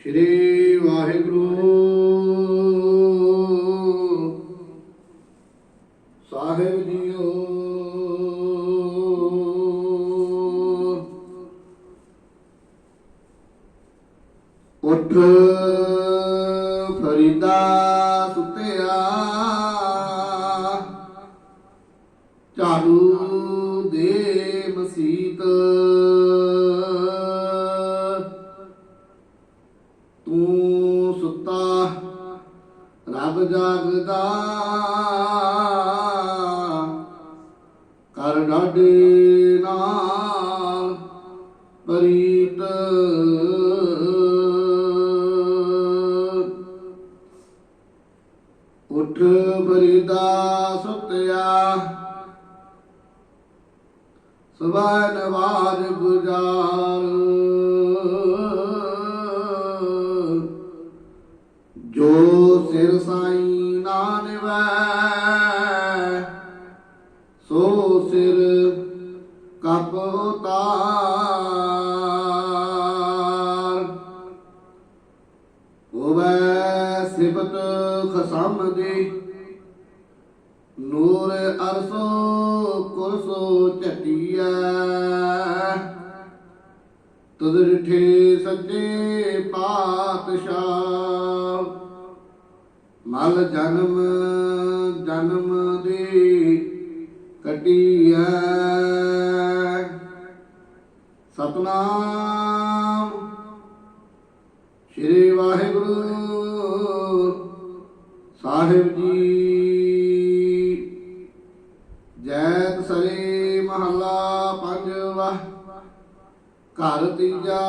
ਸ਼੍ਰੀ ਵਾਹਿਗੁਰੂ ਸਾਹਿਬ JIO ਉਠ ਫਰੀਦਾ ਸੁਤਿਆ ਝਾੜੂ ਰੱਬ ਜਾਗਦਾ। ਕਰ ਡਾਡੇ ਨਾਲ ਪਰੀਤ। ਉਠ ਫਰੀਦਾ ਸੁਤਿਆ। ਸਵਾਇ ਨਵਾਜ ਗੁਜ਼ਾਰ। ਜੋ ਸਿਰ ਸਾਈ ਨਾਨਵੈ, ਸੋ ਸਿਰ ਕਪ ਉਤਾਰ। ਹੋਵੇ ਸਿਬਤ ਖਸਮ ਦੀ, ਨੂਰ ਅਰਸੋ ਕੁਰਸੋ ਝਟਿਆ ਤੁਧ ਰਿਠੇ ਸੱਜੇ ਪਾਤਸ਼ਾਹ। ਮਲ ਜਨਮ ਜਨਮ ਦੀ ਕਟਿਆ ਸਤਨਾਮ। ਸ਼੍ਰੀ ਵਾਹਿਗੁਰੂ ਸਾਹਿਬ ਜੀ। ਜੈ ਘਰ ਤੀਜਾ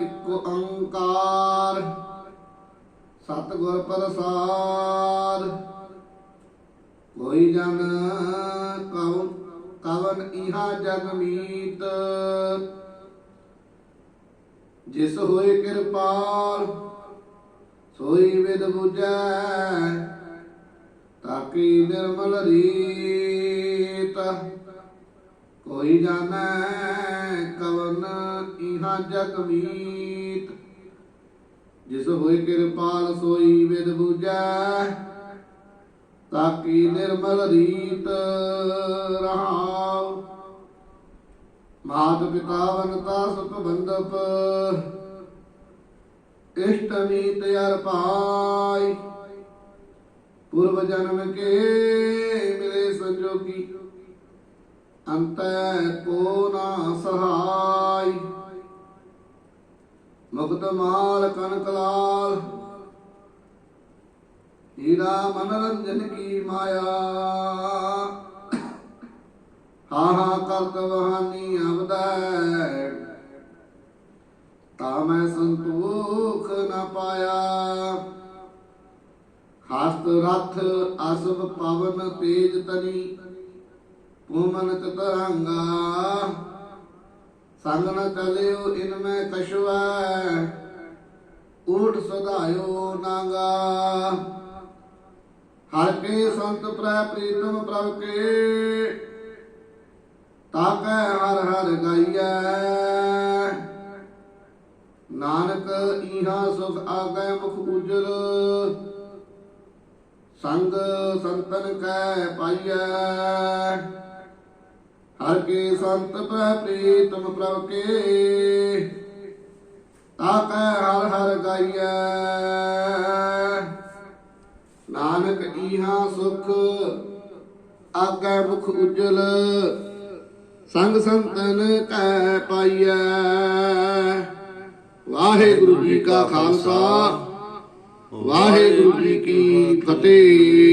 ਇੱਕ ਓੰਕਾਰ ਸਤਿਗੁਰ ਪ੍ਰਸਾਦ। ਕੋਈ ਜਨ ਕਉ, ਕਵਨ ਇਹਾ ਜਗ ਮੀਤ। ਜਿਸ ਹੋਏ ਕਿਰਪਾਲ, ਸੋਈ ਵਿਦ ਬੁਝੈ, ਤਾਕੀ ਨਿਰਮਲ ਰੀਤ। ਕੋਈ ਜਾਣੈ ਕਵਨ ਇਹਾ ਜਗ ਮੀਤ। ਜਿਸ ਹੋਏ ਕਿਰਪਾਲ, ਸੋਈ ਵਿਦ 부ਜੈ ਤਾਕੀ ਨਿਰਮਲ ਰੀਤ ਰਹਾਉ। ਮਾਤ ਪਿਤਾ ਵਨਤਾ ਸੁਖ ਬੰਦਪ ਇਸ਼ਟਮੀ ਤਿਆਰ ਪਾਈ। ਪੁਰਵ ਜਨਮ ਕੇ ਮਿਲੇ ਸੰਜੋਗੀ। ਅੰਤੈ ਕੋ ਨਾ ਸਹਾਈ। ਮੁਕਤ ਮਾਲ ਕਨਕ ਲਾਲ। ਹੀਰਾ ਮਨਰੰਜਨ ਕੀ ਮਾਇਆ। ਹਾ ਹਾ ਕਰਤ ਵਹਾਨੀ ਅਬਦੈ ਤਾ ਮੈਂ ਸੰਤੋਖ ਨਾ ਪਾਇਆ। ਹਸਤ ਰਥ ਅਸਬ ਪਵਨ ਤੇਜ ਤਨੀ। ਪੂਮਨ ਚਤਰੰਗਾ ਸੰਗ ਨ ਚਲਿਓ ਇਨ ਮੈਂ ਕਛਵੈ ਊਟ ਸਦਾਇਓ ਨਾਗਾ। ਹਰ ਕੇ ਸੰਤ ਪ੍ਰੈ ਪ੍ਰੀਤਮ ਪ੍ਰਭ ਕੇ, ਤਾਕੈ ਹਰ ਹਰ ਗਾਈਐ। ਨਾਨਕ ਈਹਾ ਸੁਖ ਆਗੈ ਮੁਖ ਉਜਲ, ਸੰਗ ਸੰਤਨ ਕੈ ਪਾਈਐ। ਹਰ ਕੇ ਸੰਤ ਪ੍ਰੈ ਪ੍ਰੀਤਮ ਪ੍ਰਭ ਕੇ, ਤਾਕੈ ਹਰ ਹਰ ਗਾਈਐ। ਨਾਨਕ ਈਹਾ ਸੁਖ, ਆਗੈ ਮੁਖ ਉਜਲ, ਸੰਗ ਸੰਤਨ ਕੈ ਪਾਈਐ। ਵਾਹਿਗੁਰੂ ਜੀ ਕਾ ਖਾਲਸਾ, ਵਾਹਿਗੁਰੂ ਜੀ ਕੀ ਫਤਿਹ।